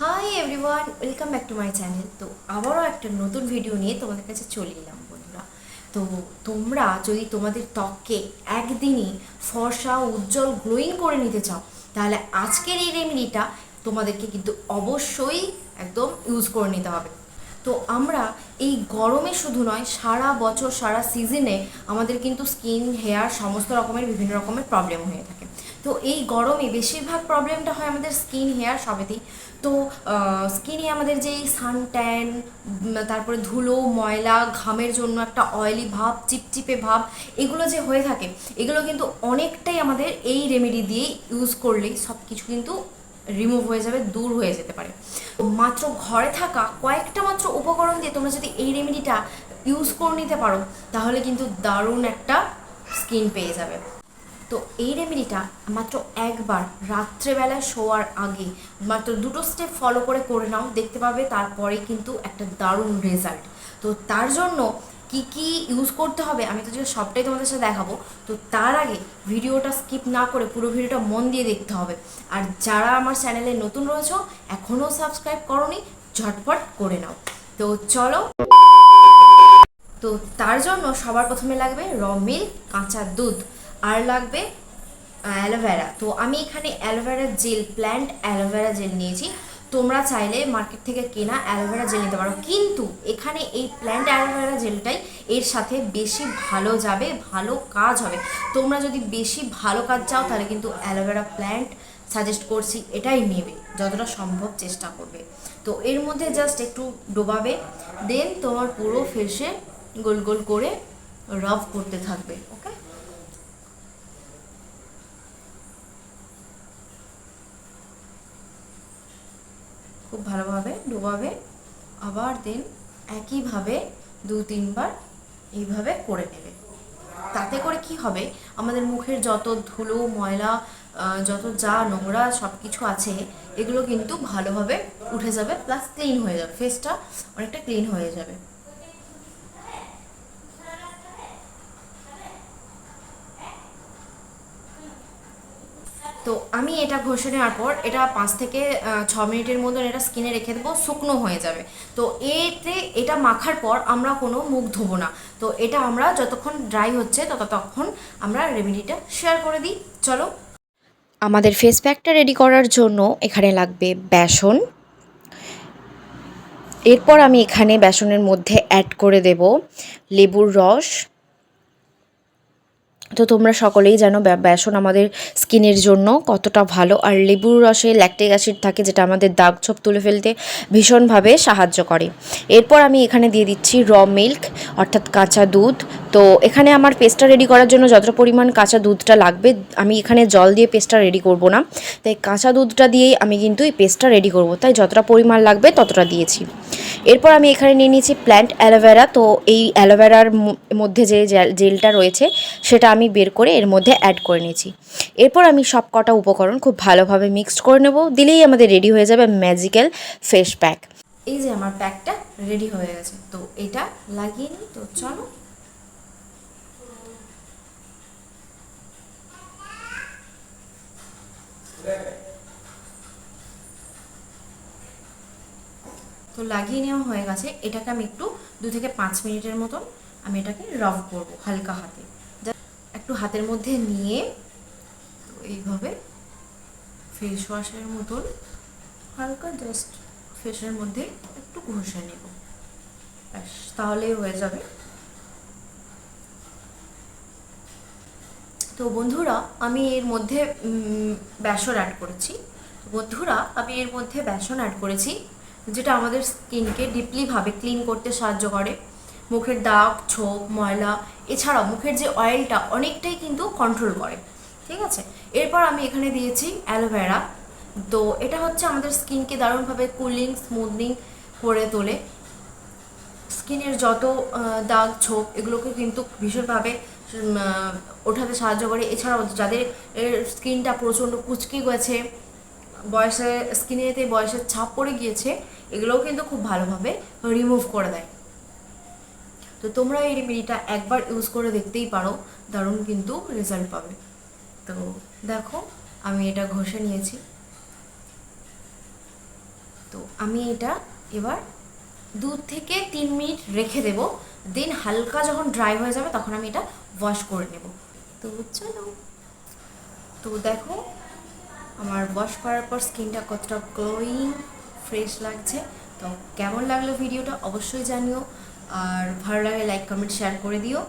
Hi everyone welcome back to my channel তো আবারও একটা নতুন ভিডিও নিয়ে তোমাদের কাছে চলে এলাম বন্ধুরা। তো তোমরা যদি তোমাদের ত্বককে একদিনই ফর্সা, উজ্জ্বল গ্লোয়িং করে নিতে চাও, তাহলে আজকের এই রেমেডিটা তোমাদেরকে কিন্তু অবশ্যই একদম ইউজ করে নিতে হবে। তো আমরা এই গরমে শুধু নয়, সারা বছর, সারা সিজনে আমাদের কিন্তু স্কিন হেয়ার সমস্ত রকমের বিভিন্ন রকমের প্রবলেম হয়ে থাকে। তো এই গরমে বেশিরভাগ প্রবলেমটা হয় আমাদের স্কিন হেয়ার সবেতেই। তো স্কিনে আমাদের যেই সান ট্যান তারপরে ধুলো, ময়লা, ঘামের জন্য একটা অয়েলি ভাব, চিপচিপে ভাব, এগুলো যে হয়ে থাকে, এগুলো কিন্তু অনেকটাই আমাদের এই রেমেডি দিয়ে ইউজ করলেই সব কিছু কিন্তু রিমুভ হয়ে যাবে, দূর হয়ে যেতে পারে। মাত্র ঘরে থাকা কয়েকটা মাত্র উপকরণ দিয়ে তোমরা যদি এই রেমেডিটা ইউজ করে নিতে পারো, তাহলে কিন্তু দারুণ একটা স্কিন পেয়ে যাবে। তো এই রেমেডিটা মাত্র একবার রাত্রেবেলায় শোয়ার আগে মাত্র দুটো স্টেপ ফলো করে করে নাও, দেখতে পাবে তারপরে কিন্তু একটা দারুণ রেজাল্ট তো তার জন্য কি কি ইউজ করতে হবে আমি তো যে সবটাই তোমাদের সাথে দেখাবো, তো তার আগে ভিডিওটা স্কিপ না করে পুরো ভিডিওটা মন দিয়ে দেখতে হবে। আর যারা আমার চ্যানেলে নতুন রয়েছে এখনও সাবস্ক্রাইব করনি, ঝটপট করে নাও। তো চলো। তো তার জন্য সবার প্রথমে লাগবে র মিল্ক কাঁচা দুধ। আর লাগবে অ্যালোভেরা তো আমি এখানে aloe vera gel plant aloe vera gel নিয়েছি। তোমরা চাইলে মার্কেট থেকে কেনা অ্যালোভেরা জেল নিতে পারো। কিন্তু এখানে এই প্ল্যান্ট অ্যালোভেরা জেলটাই এর সাথে বেশি ভালো যাবে, ভালো কাজ হবে। তোমরা যদি বেশি ভালো কাজ চাও, তাহলে কিন্তু অ্যালোভেরা প্ল্যান্ট সাজেস্ট করছি, এটাই নেবে, যতটা সম্ভব চেষ্টা করবে। তো এর মধ্যে জাস্ট একটু ডোবাবে দেন তোমার পুরো ফেসে গোল গোল করে রাব করতে থাকবে ওকে খুব ভালোভাবে ডোবাবে। আবার দেন একইভাবে দু তিনবার এইভাবে করে নেবে। তাতে করে কি হবে? আমাদের মুখের যত ধুলো, ময়লা যত যা নোংরা সব কিছু আছে, এগুলো কিন্তু ভালোভাবে উঠে যাবে, প্লাস ক্লিন হয়ে যাবে। ফেসটা অনেকটা ক্লিন হয়ে যাবে। তো আমি এটা ঘষে নেওয়ার পর এটা পাঁচ থেকে ছ মিনিটের মতন এটা স্কিনে রেখে দেবো, শুকনো হয়ে যাবে। তো এতে এটা মাখার পর আমরা কোনো মুখ ধোবো না। তো এটা আমরা যতক্ষণ ড্রাই হচ্ছে ততক্ষণ আমরা রেমেডিটা শেয়ার করে দিই। চলো। আমাদের ফেস প্যাকটা রেডি করার জন্য এখানে লাগবে বেসন। এরপর আমি এখানে বেসনের মধ্যে অ্যাড করে দেব লেবুর রস। তো তোমরা সকলেই জানো বেসন আমাদের স্কিনের জন্য কতটা ভালো। আর লেবুর রসে ল্যাকটিক অ্যাসিড থাকে যেটা আমাদের দাগ ছোপ তুলে ফেলতে ভীষণভাবে সাহায্য করে। এরপর আমি এখানে দিয়ে দিচ্ছি র মিল্ক অর্থাৎ কাঁচা দুধ। তো এখানে আমার পেস্টটা রেডি করার জন্য যতটা পরিমাণ কাঁচা দুধটা লাগবে, আমি এখানে জল দিয়ে পেস্টটা রেডি করব না। তাই কাঁচা দুধটা দিয়েই আমি কিন্তু এই পেস্টটা রেডি করব। তাই যতটা পরিমাণ লাগবে ততটা দিয়েছি। এরপর আমি এখানে নিয়ে নিয়েছি প্ল্যান্ট অ্যালোভেরা তো এই অ্যালোভেরার মধ্যে যে জেলটা রয়েছে, সেটা আমি বের করে এর মধ্যে অ্যাড করে নিয়েছি। এরপর আমি সব কটা উপকরণ খুব ভালোভাবে মিক্সড করে নেব। দিলেই আমাদের রেডি হয়ে যাবে ম্যাজিক্যাল ফেস প্যাক এই যে আমার প্যাকটা রেডি হয়ে গেছে। তো এটা লাগিয়ে নিই। তো চলো। তো লাগিয়ে নেওয়া হয়ে গেছে। এটাকে আমি একটু দু থেকে পাঁচ মিনিটের মতন আমি এটাকে রাব করব হালকা হাতে। একটু হাতের মধ্যে নিয়ে এইভাবে ফেস ওয়াশের মতন হালকা জাস্ট ফেসের মধ্যে একটু ঘষে নেব। ব্যাস, তাহলেই হয়ে যাবে। তো বন্ধুরা, আমি এর মধ্যে বেসন অ্যাড করেছি। বন্ধুরা, আমি এর মধ্যে বেসন অ্যাড করেছি, যেটা আমাদের স্কিনকে ডিপলিভাবে ক্লিন করতে সাহায্য করে। মুখের দাগ, ছোপ, ময়লা, এছাড়াও মুখের যে অয়েলটা অনেকটাই কিন্তু কন্ট্রোল করে, ঠিক আছে? এরপর আমি এখানে দিয়েছি অ্যালোভেরা তো এটা হচ্ছে আমাদের স্কিনকে দারুণভাবে কুলিং স্মুথনিং করে তোলে। স্কিনের যত দাগ, ছোপ, এগুলোকে কিন্তু ভীষণভাবে ওঠাতে সাহায্য করে। এছাড়াও যাদের স্কিনটা প্রচণ্ড কুচকে গেছে, বয়সে, স্কিনেতে বয়সের ছাপ পড়ে গিয়েছে, এগুলোও কিন্তু খুব ভালোভাবে রিমুভ করে দেয়। তো তোমরা এই রেমেডিটা একবার ইউজ করে দেখতেই পারো, দারুণ কিন্তু রেজাল্ট পাবে। তো দেখো, আমি এটা ঘষে নিয়েছি। তো আমি এটা এবার দু থেকে তিন মিনিট রেখে দেব। দেন হালকা যখন ড্রাই হয়ে যাবে, তখন আমি এটা ওয়াশ করে নেব। তো চলো। তো দেখো, আমার ওয়াশ করার পর স্কিনটা কতটা গ্লোয়িং ফ্রেশ লাগছে। তো কেমন লাগল ভিডিওটা অবশ্যই জানিও। আর ভালো লাগে লাইক কমেন্ট শেয়ার করে দিও।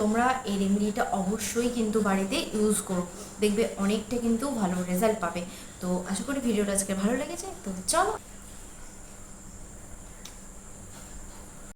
তোমরা এই রেমেডিটা অবশ্যই কিন্তু বাড়িতে ইউজ করো। দেখবে অনেকটা কিন্তু ভালো রেজাল্ট পাবে। তো আশা করি ভিডিওটা আজকে ভালো লেগেছে। তো চলো।